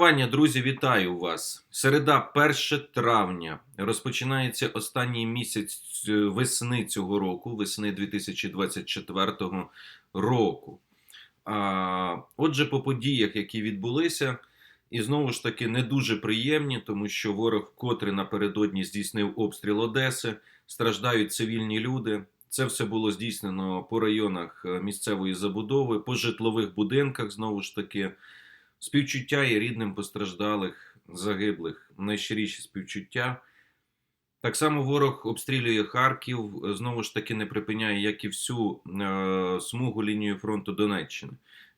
Друзі, вітаю вас. Середа, 1 травня. Розпочинається останній місяць е, весни цього року, весни 2024 року. А, отже, по подіях, які відбулися, і знову ж таки не дуже приємні, тому що ворог вкотре напередодні здійснив обстріл Одеси, страждають цивільні люди. Це все було здійснено по районах е, місцевої забудови, по житлових будинках, знову ж таки. Співчуття і рідним постраждалих, загиблих, найщиріші співчуття. Так само ворог обстрілює Харків, знову ж таки не припиняє, як і всю е, смугу лінію фронту Донеччини.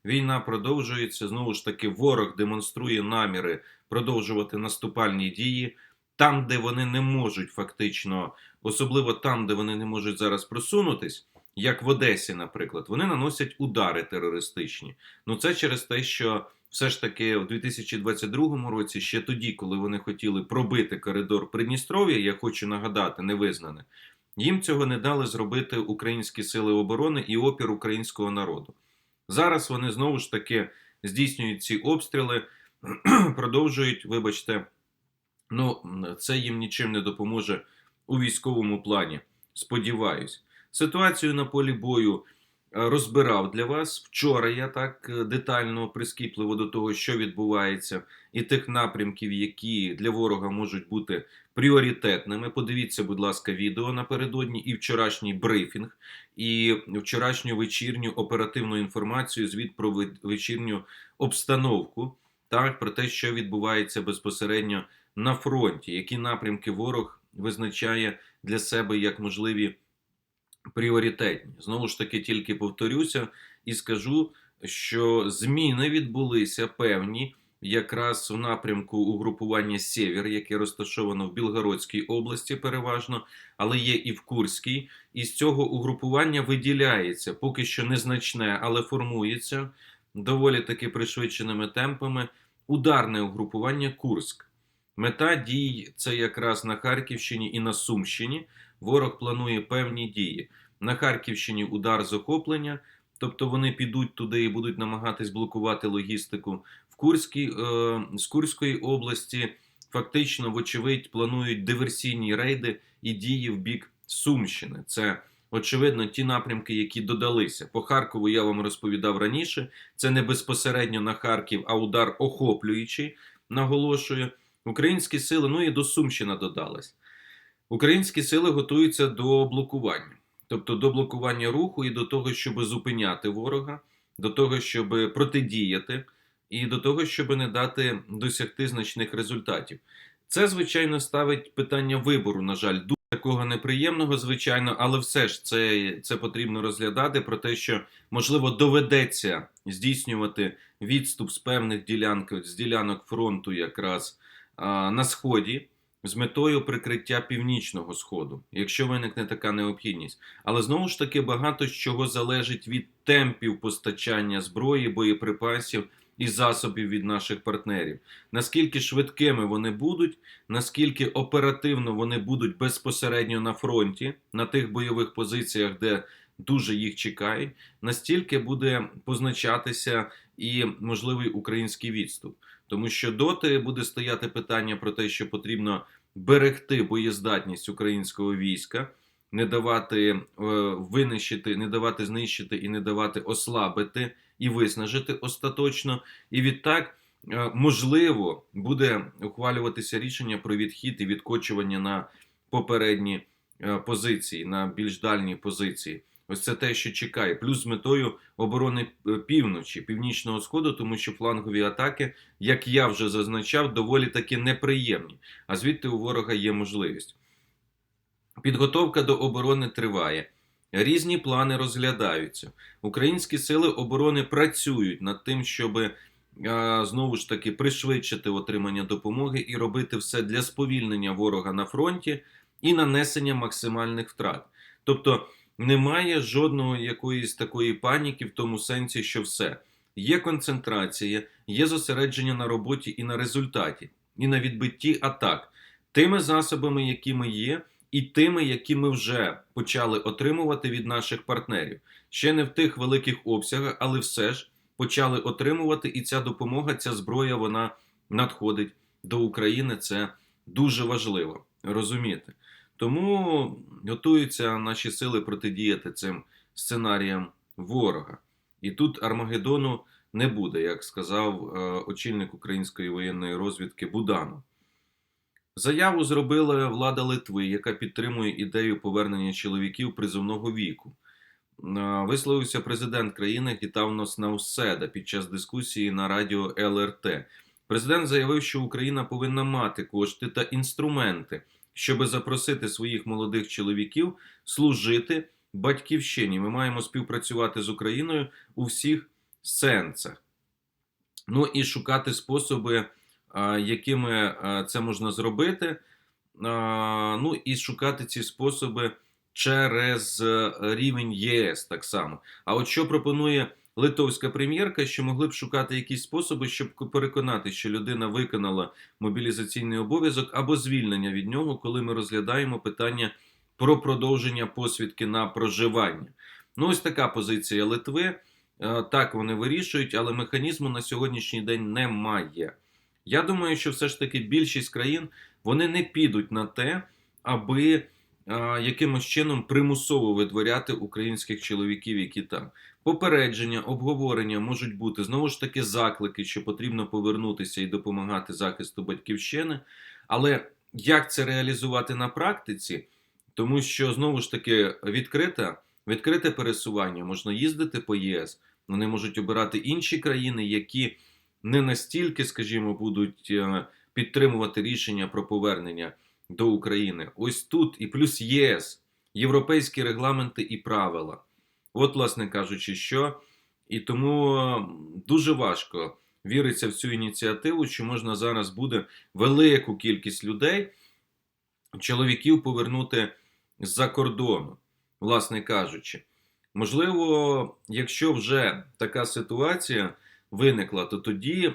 Війна продовжується. Знову ж таки, ворог демонструє наміри продовжувати наступальні дії там, де вони не можуть фактично, особливо там, де вони не можуть зараз просунутись, як в Одесі, наприклад, вони наносять удари терористичні. Ну це через те, що все ж таки в 2022 році, ще тоді, коли вони хотіли пробити коридор Придністров'я, я хочу нагадати, невизнане, їм цього не дали зробити українські сили оборони і опір українського народу. Зараз вони знову ж таки здійснюють ці обстріли, продовжують, вибачте, ну це їм нічим не допоможе у військовому плані. Сподіваюсь, ситуацію на полі бою розбирав для вас. Вчора я так е, детально прискіпливо до того, що відбувається, і тих напрямків, які для ворога можуть бути пріоритетними. Подивіться, будь ласка, відео напередодні і вчорашній брифінг, і вчорашню вечірню оперативну інформацію, звіт про вечірню обстановку, так про те, що відбувається безпосередньо на фронті, які напрямки ворог визначає для себе як можливі пріоритетні. Знову ж таки, тільки повторюся і скажу, що зміни відбулися певні якраз в напрямку угрупування Сєвєр, яке розташовано в Білгородській області, переважно, але є і в Курській. І з цього угрупування виділяється поки що незначне, але формується доволі таки пришвидшеними темпами ударне угрупування Курськ. Мета дій це якраз на Харківщині і на Сумщині ворог планує певні дії. На Харківщині удар захоплення, тобто вони підуть туди і будуть намагатись блокувати логістику. В Курській, е, з Курської області фактично, вочевидь, планують диверсійні рейди і дії в бік Сумщини. Це очевидно ті напрямки, які додалися. По Харкову я вам розповідав раніше. Це не безпосередньо на Харків, а удар охоплюючий, наголошую. Українські сили, ну і до Сумщина додалась. Українські сили готуються до блокування, тобто до блокування руху і до того, щоб зупиняти ворога, до того, щоб протидіяти, і до того, щоб не дати досягти значних результатів. Це, звичайно, ставить питання вибору, на жаль, дуже такого неприємного, звичайно, але все ж це це потрібно розглядати про те, що можливо доведеться здійснювати відступ з певних ділянок з ділянок фронту, якраз а, на сході з метою прикриття північного сходу, якщо виникне така необхідність. Але знову ж таки багато чого залежить від темпів постачання зброї, боєприпасів і засобів від наших партнерів. Наскільки швидкими вони будуть, наскільки оперативно вони будуть безпосередньо на фронті, на тих бойових позиціях, де дуже їх чекають, настільки буде позначатися і можливий український відступ. Тому що доти буде стояти питання про те, що потрібно берегти боєздатність українського війська, не давати е, винищити, не давати знищити і не давати ослабити і виснажити остаточно. І відтак, е, можливо, буде ухвалюватися рішення про відхід і відкочування на попередні е, позиції, на більш дальні позиції. Ось це те, що чекає, плюс з метою оборони е, півночі, північного сходу, тому що флангові атаки, як я вже зазначав, доволі таки неприємні. А звідти у ворога є можливість. Підготовка до оборони триває. Різні плани розглядаються. Українські сили оборони працюють над тим, щоб знову ж таки пришвидшити отримання допомоги і робити все для сповільнення ворога на фронті і нанесення максимальних втрат. Тобто немає жодного якоїсь такої паніки в тому сенсі, що все. Є концентрація, є зосередження на роботі і на результаті, і на відбитті атак тими засобами, які ми є, і тими, які ми вже почали отримувати від наших партнерів. Ще не в тих великих обсягах, але все ж почали отримувати, і ця допомога, ця зброя, вона надходить до України. Це дуже важливо розуміти. Тому готуються наші сили протидіяти цим сценаріям ворога. І тут Армагеддону не буде, як сказав е, очільник української воєнної розвідки Буданов. Заяву зробила влада Литви, яка підтримує ідею повернення чоловіків призовного віку. Е, Висловився президент країни Гітавнос Науседа під час дискусії на радіо ЛРТ. Президент заявив, що Україна повинна мати кошти та інструменти, щоб запросити своїх молодих чоловіків служити батьківщині. Ми маємо співпрацювати з Україною у всіх сенсах. Ну і шукати способи, якими це можна зробити. Ну і шукати ці способи через е, рівень ЄС так само. А от що пропонує литовська прем'єрка, що могли б шукати якісь способи, щоб переконати, що людина виконала мобілізаційний обов'язок або звільнення від нього, коли ми розглядаємо питання про продовження посвідки на проживання. Ну, ось така позиція Литви. Е, Так, вони вирішують, але механізму на сьогоднішній день немає. Я думаю, що все ж таки більшість країн вони не підуть на те, аби якимось чином примусово видворяти українських чоловіків, які там. Попередження, обговорення можуть бути знову ж таки заклики, що потрібно повернутися і допомагати захисту батьківщини. Але як це реалізувати на практиці? Тому що знову ж таки відкрите, відкрите пересування можна їздити по ЄС, вони можуть обирати інші країни, які не настільки, скажімо, будуть е, підтримувати рішення про повернення до України. Ось тут і плюс ЄС, європейські регламенти і правила. От, власне кажучи, що і тому дуже важко віриться в цю ініціативу, що можна зараз буде велику кількість людей, чоловіків повернути з-за кордону, власне кажучи. Можливо, якщо вже така ситуація виникла, то тоді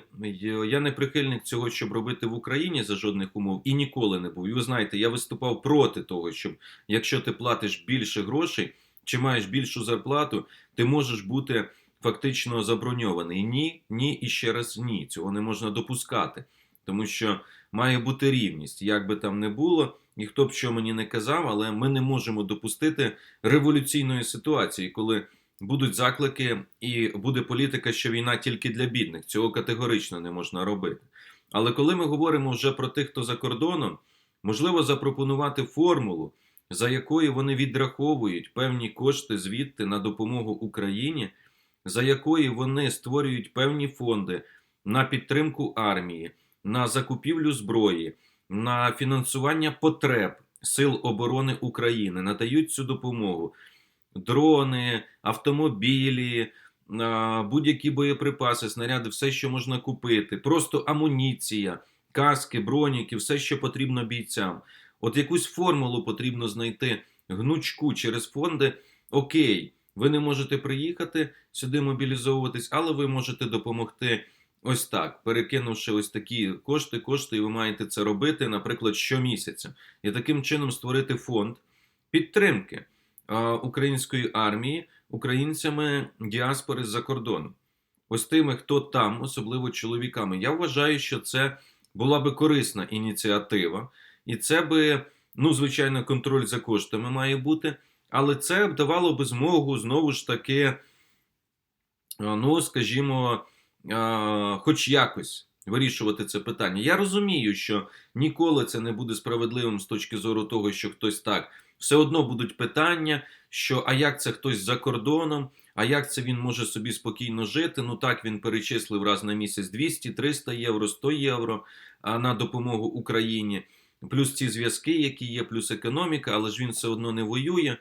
я не прихильник цього, щоб робити в Україні за жодних умов і ніколи не був. І ви знаєте, я виступав проти того, щоб якщо ти платиш більше грошей чи маєш більшу зарплату, ти можеш бути фактично заброньований. Ні, ні і ще раз ні. Цього не можна допускати, тому що має бути рівність, як би там не було. Ніхто б що мені не казав, але ми не можемо допустити революційної ситуації, коли будуть заклики і буде політика, що війна тільки для бідних. Цього категорично не можна робити. Але коли ми говоримо вже про тих, хто за кордоном, можливо запропонувати формулу, за якою вони відраховують певні кошти звідти на допомогу Україні, за якою вони створюють певні фонди на підтримку армії, на закупівлю зброї на фінансування потреб Сил оборони України, надають цю допомогу. Дрони, автомобілі, будь-які боєприпаси, снаряди, все, що можна купити, просто амуніція, каски, броніки, все, що потрібно бійцям. От якусь формулу потрібно знайти гнучку через фонди. Окей, ви не можете приїхати сюди мобілізовуватись, але ви можете допомогти. Ось так, перекинувши ось такі кошти, кошти, і ви маєте це робити, наприклад, щомісяця, і таким чином створити фонд підтримки української армії українцями діаспори з-за кордону. Ось тими, хто там, особливо чоловіками. Я вважаю, що це була би корисна ініціатива, і це би, ну, звичайно, контроль за коштами має бути, але це б давало би змогу знову ж таки, ну, скажімо хоч якось вирішувати це питання. Я розумію, що ніколи це не буде справедливим з точки зору того, що хтось так. Все одно будуть питання, що а як це хтось за кордоном, а як це він може собі спокійно жити? Ну так він перечислив раз на місяць 200, 300 євро, 100 євро на допомогу Україні, плюс ці зв'язки, які є, плюс економіка, але ж він все одно не воює.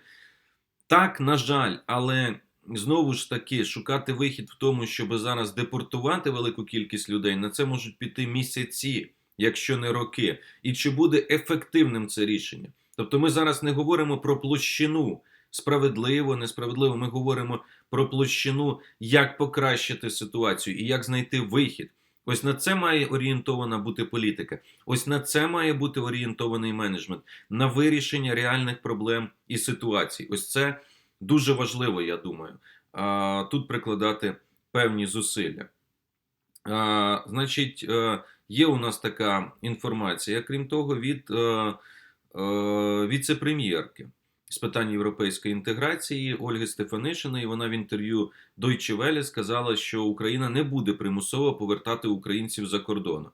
Так, на жаль, але знову ж таки шукати вихід в тому, щоб зараз депортувати велику кількість людей, на це можуть піти місяці, якщо не роки. І чи буде ефективним це рішення? Тобто, ми зараз не говоримо про площину справедливо, несправедливо. Ми говоримо про площину, як покращити ситуацію і як знайти вихід. Ось на це має орієнтована бути політика. Ось на це має бути орієнтований менеджмент на вирішення реальних проблем і ситуацій. Ось це дуже важливо, я думаю, тут прикладати певні зусилля. Значить, е, є у нас така інформація, крім того, від е, е, віце-прем'єрки з питань європейської інтеграції Ольги Стефанишиної. Вона в інтерв'ю Deutsche Welle сказала, що Україна не буде примусово повертати українців за кордону.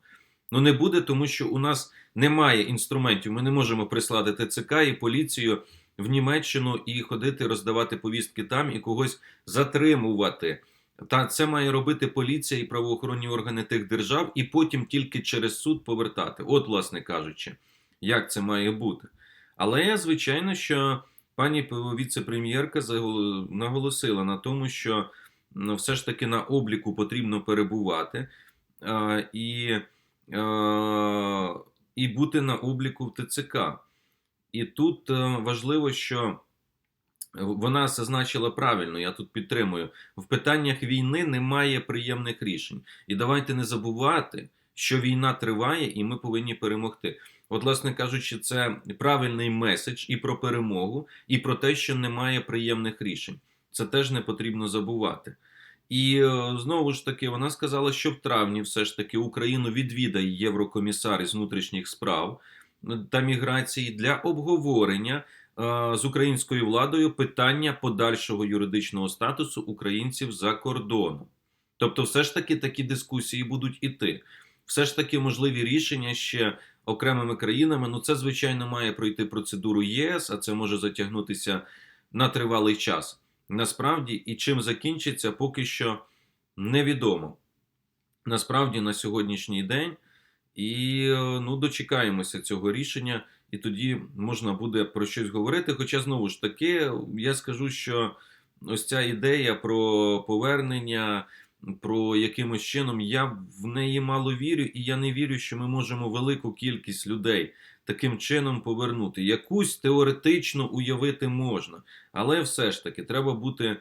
Ну не буде, тому що у нас немає інструментів. Ми не можемо прислати ТЦК і поліцію в Німеччину і ходити роздавати повістки там і когось затримувати. Та це має робити поліція і правоохоронні органи тих держав, і потім тільки через суд повертати. От, власне кажучи, як це має бути. Але звичайно, що пані віце-прем'єрка наголосила на тому, що ну, все ж таки на обліку потрібно перебувати і, і бути на обліку в ТЦК. І тут е, важливо, що вона зазначила правильно, я тут підтримую. В питаннях війни немає приємних рішень. І давайте не забувати, що війна триває, і ми повинні перемогти. От, власне кажучи, це правильний меседж і про перемогу, і про те, що немає приємних рішень. Це теж не потрібно забувати. І е, знову ж таки, вона сказала, що в травні все ж таки Україну відвідає Єврокомісар із внутрішніх справ е, та міграції для обговорення е, з українською владою питання подальшого юридичного статусу українців за кордоном. Тобто, все ж таки такі дискусії будуть іти. Все ж таки можливі рішення ще окремими країнами. Ну, це, звичайно, має пройти процедуру ЄС, а це може затягнутися на тривалий час. Насправді, і чим закінчиться, поки що невідомо. Насправді на сьогоднішній день. І е, ну, дочекаємося цього рішення, і тоді можна буде про щось говорити. Хоча, знову ж таки, я скажу, що ось ця ідея про повернення, про якимось чином, я в неї мало вірю, і я не вірю, що ми можемо велику кількість людей таким чином повернути. Якусь теоретично уявити можна, але все ж таки треба бути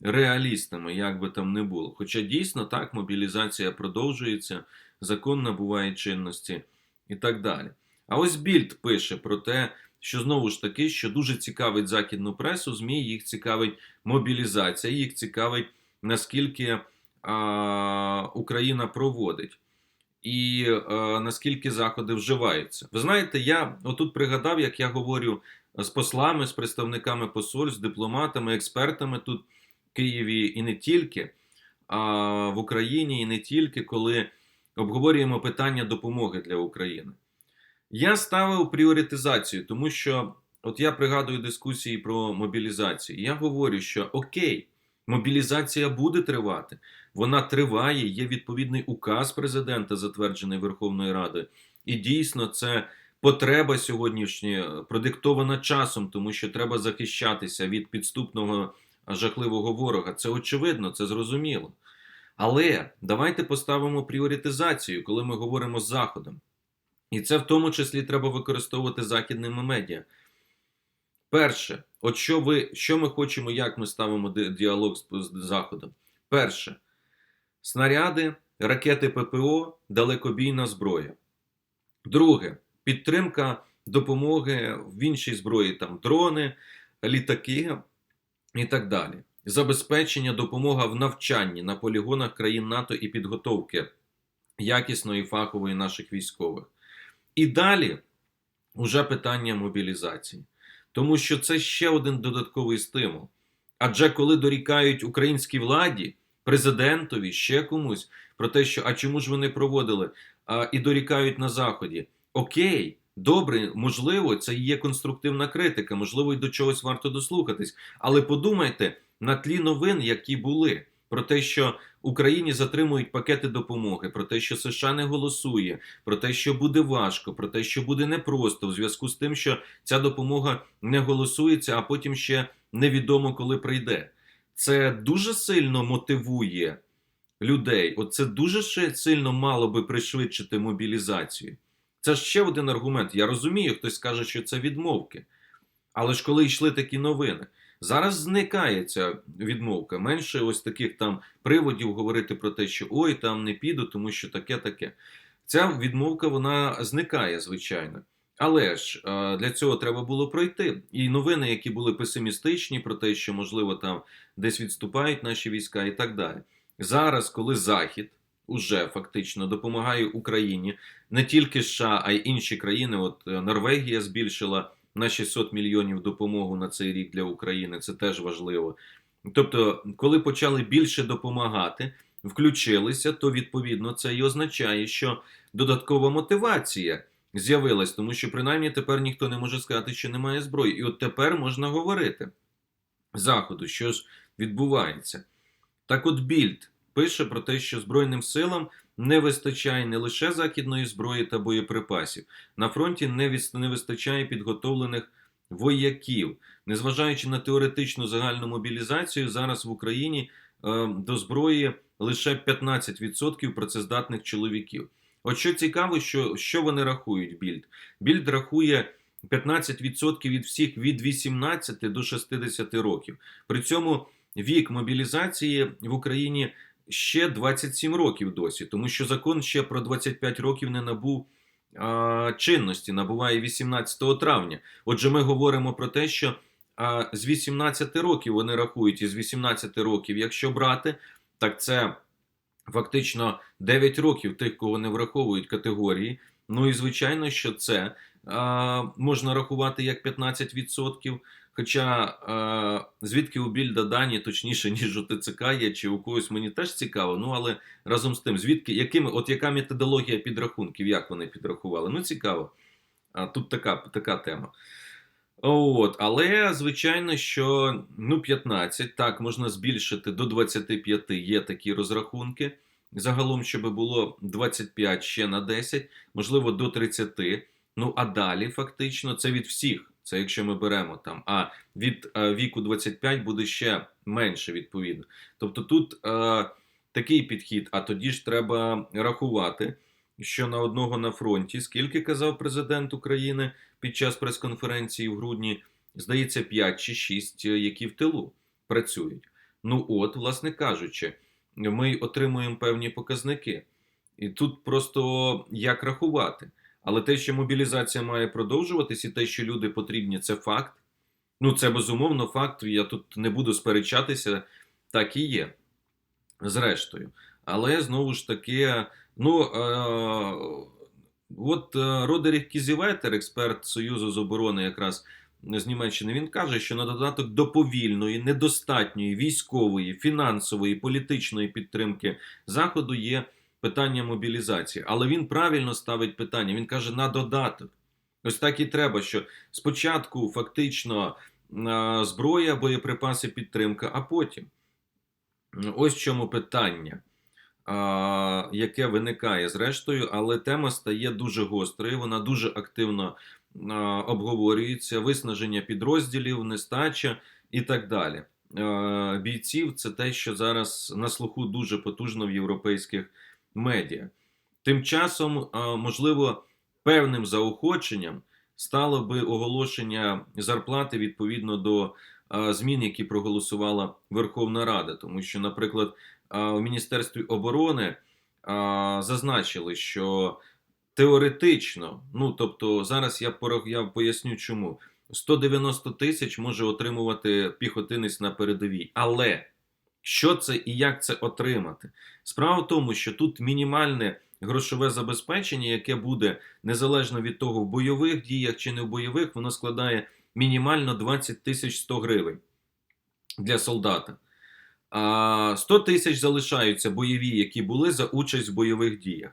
реалістами, як би там не було. Хоча дійсно так, мобілізація продовжується, закон набуває чинності і так далі. А ось Більд пише про те, що знову ж таки, що дуже цікавить західну пресу, ЗМІ, їх цікавить мобілізація, їх цікавить, наскільки а, Україна проводить. І е, наскільки заходи вживаються. Ви знаєте, я отут пригадав, як я говорю з послами, з представниками посольств, з дипломатами, експертами тут в Києві і не тільки, а в Україні і не тільки, коли обговорюємо питання допомоги для України. Я ставив пріоритизацію, тому що от я пригадую дискусії про мобілізацію. Я говорю, що окей, мобілізація буде тривати. Вона триває, є відповідний указ президента, затверджений Верховною Радою. І дійсно, це потреба сьогоднішня продиктована часом, тому що треба захищатися від підступного жахливого ворога. Це очевидно, це зрозуміло. Але давайте поставимо пріоритизацію, коли ми говоримо з Заходом. І це в тому числі треба використовувати західними медіа. Перше, от що ви, що ми хочемо, як ми ставимо діалог з, з Заходом? Перше, снаряди, ракети ППО, далекобійна зброя. Друге, підтримка допомоги в іншій зброї, там дрони, літаки і так далі. Забезпечення, допомога в навчанні на полігонах країн НАТО і підготовки якісної фахової наших військових. І далі уже питання мобілізації. Тому що це ще один додатковий стимул. Адже коли дорікають українській владі, президентові, ще комусь про те, що а чому ж вони проводили, а, і дорікають на Заході. Окей, добре, можливо, це є конструктивна критика, можливо, і до чогось варто дослухатись. Але подумайте на тлі новин, які були, про те, що Україні затримують пакети допомоги, про те, що США не голосує, про те, що буде важко, про те, що буде непросто, в зв'язку з тим, що ця допомога не голосується, а потім ще невідомо коли прийде. Це дуже сильно мотивує людей. От це дуже сильно мало би пришвидшити мобілізацію. Це ще один аргумент. Я розумію, хтось скаже, що це відмовки. Але ж коли йшли такі новини, зараз зникає ця відмовка. Менше ось таких там приводів говорити про те, що ой, там не піду, тому що таке таке. Ця відмовка вона зникає, звичайно. Але ж е, для цього треба було пройти. І новини, які були песимістичні, про те, що можливо там десь відступають наші війська, і так далі. Зараз, коли Захід уже фактично допомагає Україні не тільки США, а й інші країни. От е, Норвегія збільшила на 600 мільйонів допомогу на цей рік для України. Це теж важливо. Тобто, коли почали більше допомагати, включилися, то відповідно це і означає, що додаткова мотивація з'явилась, тому що принаймні тепер ніхто не може сказати, що немає зброї. І от тепер можна говорити заходу, що ж відбувається. Так от Більд пише про те, що Збройним силам не вистачає не лише західної зброї та боєприпасів. На фронті не, віс- не вистачає підготовлених вояків. Незважаючи на теоретичну загальну мобілізацію, зараз в Україні е, до зброї лише 15% працездатних чоловіків. От що цікаво, що, що вони рахують Більд? Більд рахує 15% від всіх від 18 до 60 років. При цьому вік мобілізації в Україні ще 27 років досі, тому що закон ще про 25 років не набув а, чинності, набуває 18 травня. Отже, ми говоримо про те, що а, з 18 років вони рахують, і з 18 років, якщо брати, так це фактично 9 років тих, кого не враховують категорії. Ну і звичайно, що це а, можна рахувати як 15%. Хоча а, звідки у Більда дані, точніше, ніж у ТЦК є, чи у когось мені теж цікаво. Ну але разом з тим, звідки якими, от яка методологія підрахунків, як вони підрахували? Ну цікаво. А тут така, така тема. От, але звичайно, що ну 15, так можна збільшити до 25, є такі розрахунки. Загалом, щоб було 25 ще на 10, можливо, до 30. Ну а далі, фактично, це від всіх. Це якщо ми беремо там. А від е, віку 25 буде ще менше, відповідно. Тобто тут е, такий підхід, а тоді ж треба рахувати, що на одного на фронті, скільки казав президент України під час прес-конференції в грудні, здається, 5 чи 6, які в тилу працюють. Ну от, власне кажучи, ми отримуємо певні показники. І тут просто як рахувати. Але те, що мобілізація має продовжуватись, і те, що люди потрібні, це факт. Ну, це безумовно факт. Я тут не буду сперечатися, так і є. Зрештою. Але знову ж таки, ну е, от е, Родерік Кізіветер, експерт Союзу з оборони, якраз з Німеччини, він каже, що на додаток до повільної, недостатньої військової, фінансової, політичної підтримки Заходу є питання мобілізації. Але він правильно ставить питання. Він каже на додаток. Ось так і треба, що спочатку фактично зброя, боєприпаси, підтримка, а потім. Ось чому питання, яке виникає зрештою, але тема стає дуже гострою, вона дуже активно обговорюється, виснаження підрозділів, нестача і так далі. Бійців це те, що зараз на слуху дуже потужно в європейських медіа. Тим часом, можливо, певним заохоченням стало би оголошення зарплати відповідно до змін, які проголосувала Верховна Рада, тому що, наприклад, а, в Міністерстві оборони зазначили, що теоретично, ну тобто, зараз я порах- я поясню, чому. 190 тисяч може отримувати піхотинець на передовій, але що це і як це отримати? Справа в тому, що тут мінімальне грошове забезпечення, яке буде незалежно від того, в бойових діях чи не в бойових, воно складає мінімально 20 тисяч 100 гривень для солдата. 100 тисяч залишаються бойові, які були за участь в бойових діях.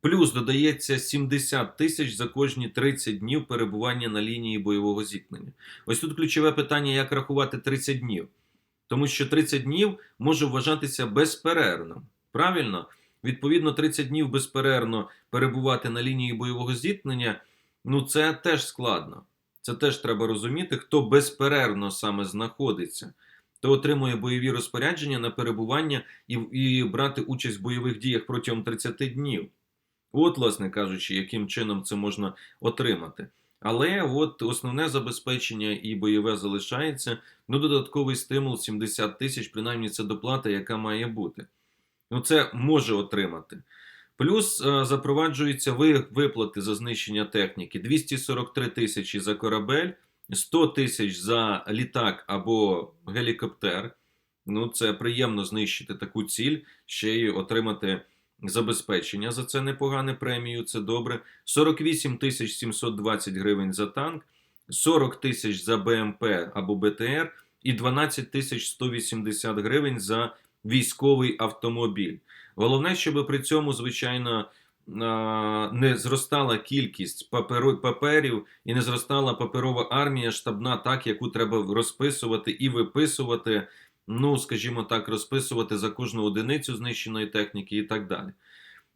Плюс додається 70 тисяч за кожні 30 днів перебування на лінії бойового зіткнення. Ось тут ключове питання, як рахувати 30 днів. Тому що 30 днів може вважатися безперервним. Правильно? Відповідно, 30 днів безперервно перебувати на лінії бойового зіткнення, ну це теж складно. Це теж треба розуміти, хто безперервно саме знаходиться, то отримує бойові розпорядження на перебування і, і брати участь в бойових діях протягом 30 днів. От, власне кажучи, яким чином це можна отримати. Але от основне забезпечення і бойове залишається. Ну, додатковий стимул 70 тисяч, принаймні це доплата, яка має бути. Ну, це може отримати. Плюс е, запроваджуються виплати за знищення техніки: 243 тисячі за корабель, 100 тисяч за літак або гелікоптер. Ну, це приємно знищити таку ціль, ще й отримати забезпечення за це непогане премію, це добре. 48 тисяч 720 гривень за танк, 40 тисяч за БМП або БТР і 12 тисяч 180 гривень за військовий автомобіль. Головне, щоб при цьому, звичайно, не зростала кількість паперів і не зростала паперова армія штабна, так яку треба розписувати і виписувати. Ну, скажімо так, розписувати за кожну одиницю знищеної техніки і так далі.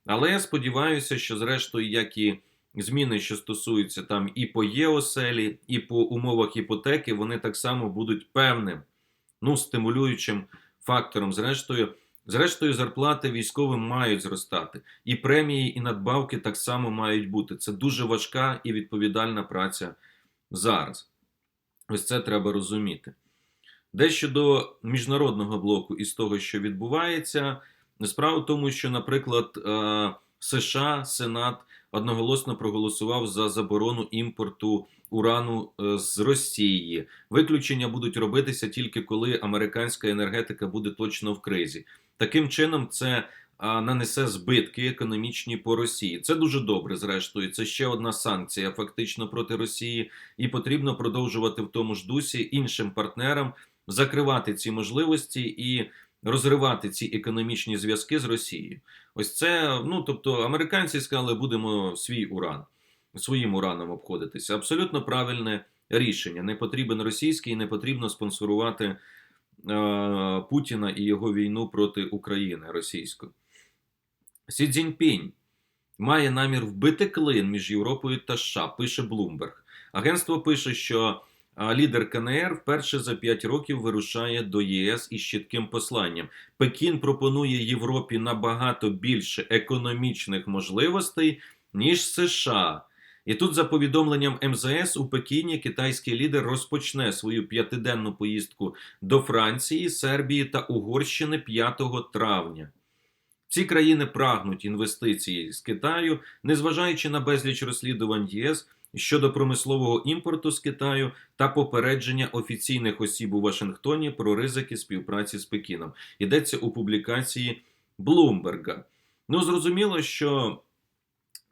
Але я сподіваюся, що зрештою, як і зміни, що стосуються там і по ЄОСЕЛі, і по умовах іпотеки, вони так само будуть певним, ну, стимулюючим фактором. Зрештою, зрештою, зарплати військовим мають зростати, і премії, і надбавки так само мають бути. Це дуже важка і відповідальна праця зараз. Ось це треба розуміти. Дещо до міжнародного блоку із того, що відбувається, справа в тому, що, наприклад, е, США Сенат одноголосно проголосував за заборону імпорту урану е, з Росії. Виключення будуть робитися тільки коли американська енергетика буде точно в кризі. Таким чином, це нанесе збитки економічні по Росії. Це дуже добре, зрештою. Це ще одна санкція фактично проти Росії, і потрібно продовжувати в тому ж дусі іншим партнерам закривати ці можливості і розривати ці економічні зв'язки з Росією. Ось це, ну тобто, американці сказали, будемо свій уран, своїм ураном обходитися. Абсолютно правильне рішення. Не потрібен російський, не потрібно спонсорувати е, Путіна і його війну проти України російською. Сі Цзіньпінь має намір вбити клин між Європою та США, пише Блумберг. Агентство пише, що а, лідер КНР вперше за 5 років вирушає до єС із чітким посланням. Пекін пропонує Європі набагато більше економічних можливостей, ніж США. І тут, за повідомленням МЗС, у Пекіні китайський лідер розпочне свою п'ятиденну поїздку до Франції, Сербії та Угорщини 5 травня. Ці країни прагнуть інвестицій з Китаю, незважаючи на безліч розслідувань ЄС щодо промислового імпорту з Китаю та попередження офіційних осіб у Вашингтоні про ризики співпраці з Пекіном. Йдеться у публікації Блумберга. Ну, зрозуміло, що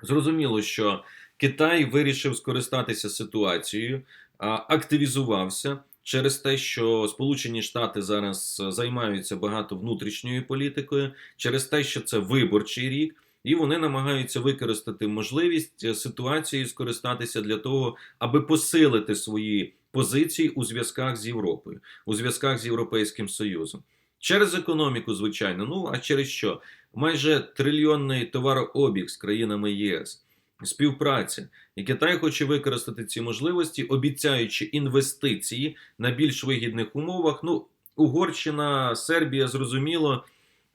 зрозуміло, що Китай вирішив скористатися ситуацією, активізувався через те, що Сполучені Штати зараз займаються багато внутрішньою політикою, через те, що це виборчий рік. І вони намагаються використати можливість е, ситуації скористатися для того, аби посилити свої позиції у зв'язках з Європою, у зв'язках з Європейським Союзом. Через економіку, звичайно. Ну а через що? Майже трильйонний товарообіг з країнами ЄС, співпраця. І Китай хоче використати ці можливості, обіцяючи інвестиції на більш вигідних умовах. Ну, Угорщина, Сербія, зрозуміло.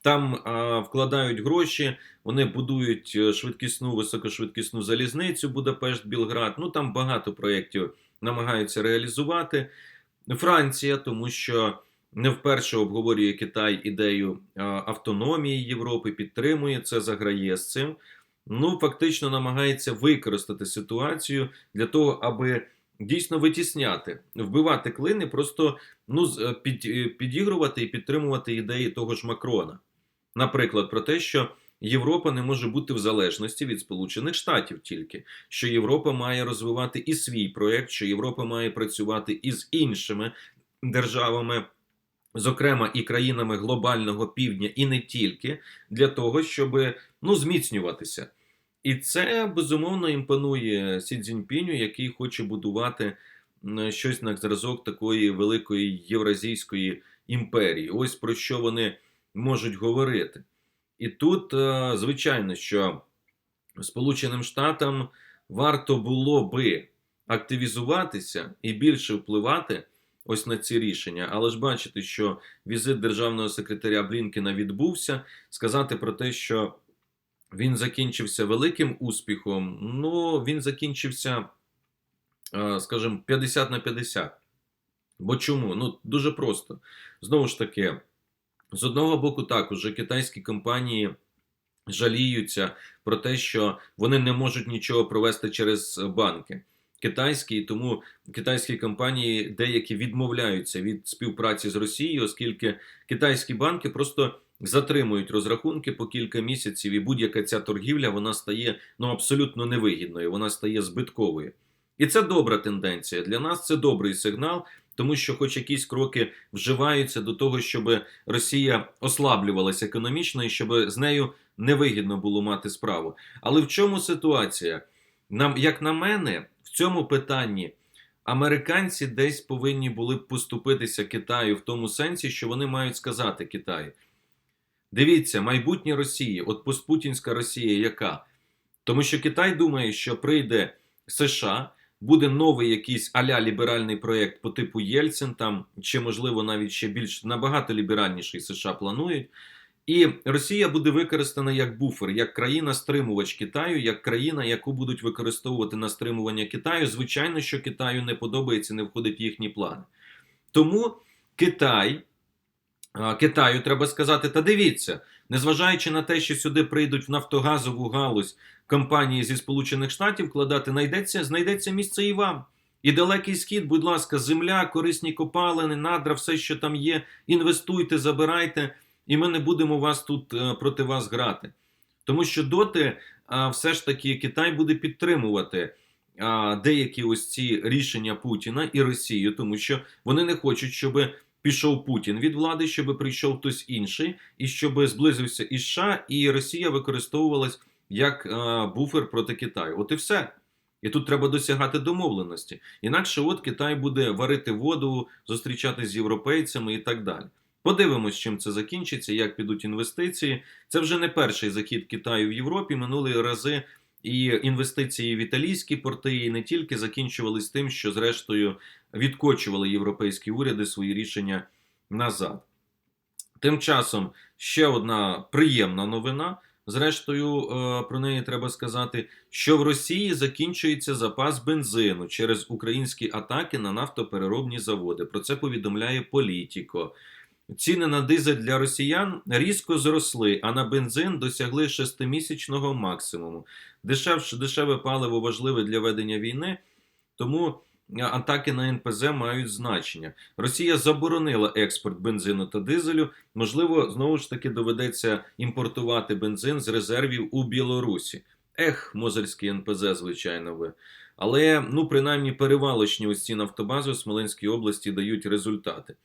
Там а, вкладають гроші, вони будують е, швидкісну, високошвидкісну залізницю Будапешт-Білград. Ну там багато проєктів намагаються реалізувати. Франція, тому що не вперше обговорює Китай ідею автономії Європи, підтримує це, заграє з цим. Ну, фактично намагається використати ситуацію для того, аби дійсно витісняти, вбивати клини, просто ну, е, під, е, підігрувати і підтримувати ідеї того ж Макрона. Наприклад, про те, що Європа не може бути в залежності від Сполучених Штатів тільки, що Європа має розвивати і свій проєкт, що Європа має працювати із іншими державами, зокрема і країнами глобального півдня, і не тільки для того, щоб ну, зміцнюватися. І це безумовно імпонує Сі Цзіньпіню, який хоче будувати щось на зразок такої великої євразійської імперії. Ось про що вони можуть говорити. І тут, е, звичайно, що Сполученим Штатам варто було би активізуватися і більше впливати ось на ці рішення. Але ж бачите, що візит державного секретаря Блінкена відбувся. Сказати про те, що він закінчився великим успіхом, ну він закінчився, е, скажімо, 50 на 50. Бо чому? Ну дуже просто. Знову ж таки, з одного боку, так, уже китайські компанії жаліються про те, що вони не можуть нічого провести через банки. Китайські, тому китайські компанії деякі відмовляються від співпраці з Росією, оскільки китайські банки просто затримують розрахунки по кілька місяців, і будь-яка ця торгівля вона стає ну абсолютно невигідною, вона стає збитковою. І це добра тенденція. Для нас це добрий сигнал, тому що, хоч якісь кроки вживаються до того, щоб Росія ослаблювалася економічно і щоб з нею невигідно було мати справу. Але в чому ситуація? Нам, як на мене, в цьому питанні американці десь повинні були б поступитися Китаю в тому сенсі, що вони мають сказати Китаю. Дивіться, майбутнє Росії, от постпутінська Росія, яка? Тому що Китай думає, що прийде США, буде новий якийсь аля ліберальний проєкт по типу Єльцин, там чи можливо навіть ще більш набагато ліберальніший США планують. І Росія буде використана як буфер, як країна-стримувач Китаю, як країна, яку будуть використовувати на стримування Китаю. Звичайно, що Китаю не подобається, не входить в їхні плани. Тому Китай, Китаю треба сказати, та дивіться, незважаючи на те, що сюди прийдуть в нафтогазову галузь компанії зі Сполучених Штатів вкладати, знайдеться, знайдеться місце і вам. І далекий схід, будь ласка, земля, корисні копалини, надра, все, що там є, інвестуйте, забирайте, і ми не будемо вас тут е, проти вас грати. Тому що доти все ж таки Китай буде підтримувати деякі ось ці рішення Путіна і Росію, тому що вони не хочуть, щоб пішов Путін від влади, щоб прийшов хтось інший, і щоб зблизився і США, і Росія використовувалась як а, буфер проти Китаю. От і все. І тут треба досягати домовленості. Інакше от Китай буде варити воду, зустрічатися з європейцями і так далі. Подивимось, чим це закінчиться, як підуть інвестиції. Це вже не перший захід Китаю в Європі. Минулі рази і інвестиції в італійські порти, і не тільки закінчувались тим, що зрештою відкочували європейські уряди свої рішення назад. Тим часом ще одна приємна новина. Зрештою, е, про неї треба сказати, що в Росії закінчується запас бензину через українські атаки на нафтопереробні заводи. Про це повідомляє Політіко. Ціни на дизель для росіян різко зросли, а на бензин досягли шестимісячного максимуму. Дешевше, дешеве паливо важливе для ведення війни, тому атаки на НПЗ мають значення. Росія заборонила експорт бензину та дизелю. Можливо, знову ж таки доведеться імпортувати бензин з резервів у Білорусі. Ех, мозерський НПЗ, звичайно, ви. Але ну, принаймні перевалочні ось ці нафтобази у Смоленській області дають результати.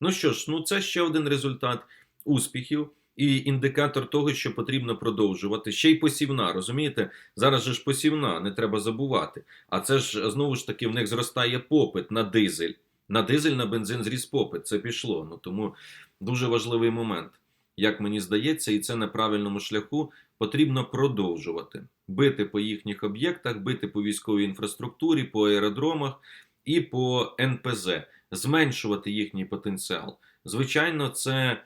Ну що ж, ну це ще один результат успіхів і індикатор того, що потрібно продовжувати. Ще й посівна, розумієте? Зараз же ж посівна, не треба забувати. А це ж знову ж таки в них зростає попит на дизель. На дизель, на бензин зріс попит. Це пішло. Ну тому дуже важливий момент. Як мені здається, і це на правильному шляху потрібно продовжувати бити по їхніх об'єктах, бити по військовій інфраструктурі, по аеродромах і по НПЗ, зменшувати їхній потенціал. Звичайно, це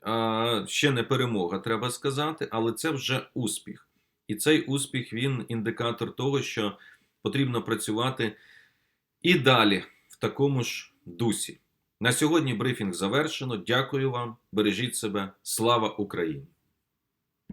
а, ще не перемога, треба сказати, але це вже успіх. І цей успіх він індикатор того, що потрібно працювати і далі в такому ж дусі. На сьогодні брифінг завершено. Дякую вам. Бережіть себе. Слава Україні!